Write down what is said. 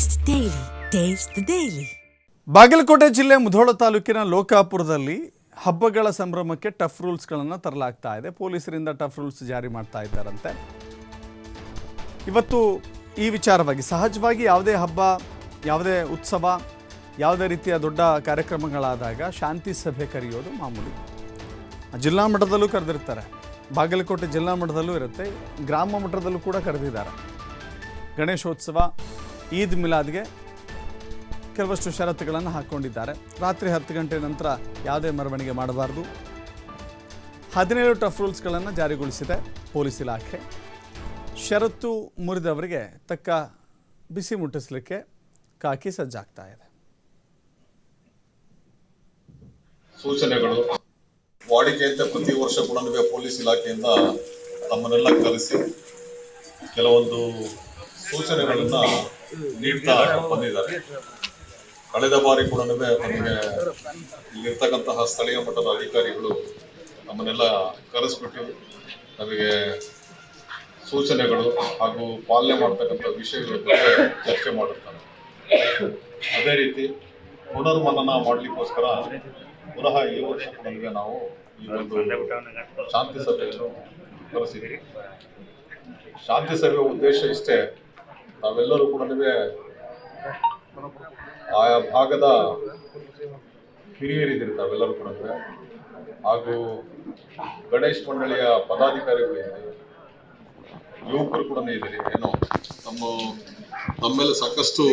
Taste daily taste daily. Bagalkot ಜಿಲ್ಲೆ ಮುಧೋಳ ತಾಲೂಕಿನ ಲೋಕಾಪುರದಲ್ಲಿ ಹಬ್ಬಗಳ ಸಂಭ್ರಮಕ್ಕೆ ಟಫ್ ರೂಲ್ಸ್ಗಳನ್ನು ತರಲಾಗ್ತಾ ಇದೆ. ಪೊಲೀಸರಿಂದ ಟಫ್ ರೂಲ್ಸ್ ಜಾರಿ ಮಾಡ್ತಾ ಇದ್ದಾರಂತೆ. ಇವತ್ತು ಈ ವಿಚಾರವಾಗಿ ಸಹಜವಾಗಿ ಯಾವುದೇ ಹಬ್ಬ, ಯಾವುದೇ ಉತ್ಸವ, ಯಾವುದೇ ರೀತಿಯ ದೊಡ್ಡ ಕಾರ್ಯಕ್ರಮಗಳಾದಾಗ ಶಾಂತಿ ಸಭೆ ಕರೆಯೋದು ಮಾಮೂಲಿ. ಜಿಲ್ಲಾ ಮಟ್ಟದಲ್ಲೂ ಕರೆದಿರ್ತಾರೆ. ಬಾಗಲಕೋಟೆ ಜಿಲ್ಲಾ ಮಟ್ಟದಲ್ಲೂ ಇರುತ್ತೆ. ಗ್ರಾಮ ಮಟ್ಟದಲ್ಲೂ ಕೂಡ ಕರೆದಿದ್ದಾರೆ. ಗಣೇಶೋತ್ಸವ ಈದ್ ಮಿಲಾದ್ಗೆ ಕೆಲವಷ್ಟು ಷರತ್ತುಗಳನ್ನು ಹಾಕ್ಕೊಂಡಿದ್ದಾರೆ. ರಾತ್ರಿ ಹತ್ತು ಗಂಟೆ ನಂತರ ಯಾವುದೇ ಮೆರವಣಿಗೆ ಮಾಡಬಾರ್ದು. ಹದಿನೇಳು ಟಫ್ ರೂಲ್ಸ್ಗಳನ್ನು ಜಾರಿಗೊಳಿಸಿದೆ ಪೊಲೀಸ್ ಇಲಾಖೆ. ಷರತ್ತು ಮುರಿದವರಿಗೆ ತಕ್ಕ ಬಿಸಿ ಮುಟ್ಟಿಸಲಿಕ್ಕೆ ಕಾಕಿ ಸಜ್ಜಾಗ್ತಾ ಇದೆ. ಸೂಚನೆಗಳು. ವಾಡಿಕೆಯಂತೆ ಪ್ರತಿ ವರ್ಷ ಕೂಡ ಪೊಲೀಸ್ ಇಲಾಖೆಯಿಂದ ತಮ್ಮನ್ನೆಲ್ಲ ಕರೆಸಿ ಕೆಲವೊಂದು ಸೂಚನೆಗಳನ್ನ ನೀಡ್ತಾ ಬಂದಿದ್ದಾರೆ. ಕಳೆದ ಬಾರಿ ಕೂಡ ನಮಗೆ ಇಲ್ಲಿರ್ತಕ್ಕಂತಹ ಸ್ಥಳೀಯ ಮಟ್ಟದ ಅಧಿಕಾರಿಗಳು ನಮ್ಮನ್ನೆಲ್ಲ ಕರೆಸ್ಬಿಟ್ಟು ನಮಗೆ ಸೂಚನೆಗಳು ಹಾಗೂ ಪಾಲನೆ ಮಾಡ್ತಕ್ಕಂಥ ವಿಷಯಗಳ ಬಗ್ಗೆ ಚರ್ಚೆ ಮಾಡಿರ್ತಾರೆ. ಅದೇ ರೀತಿ ಪುನರ್ಮನನ ಮಾಡಲಿಕ್ಕೋಸ್ಕರ ಪುನಃ ಈ ವರ್ಷ ನಮಗೆ ನಾವು ಈ ಒಂದು ಶಾಂತಿ ಸಭೆಯನ್ನು ಕರೆಸಿದ್ವಿ ಶಾಂತಿ ಸಭೆಯ ಉದ್ದೇಶ ಇಷ್ಟೇ. ನಾವೆಲ್ಲರೂ ಕೂಡ ಆಯಾ ಭಾಗದ ಹಿರಿಯರಿದ್ದೀರಿ ತಾವೆಲ್ಲರೂ ಕೂಡ ಹಾಗೂ ಗಣೇಶ್ ಮಂಡಳಿಯ ಪದಾಧಿಕಾರಿಗಳಿದ್ದೀರಿ. ಯುವಕರು ಕೂಡ ಇದ್ದೀರಿ ಏನೋ ನಮ್ಮ ನಮ್ಮೆಲ್ಲ ಸಾಕಷ್ಟು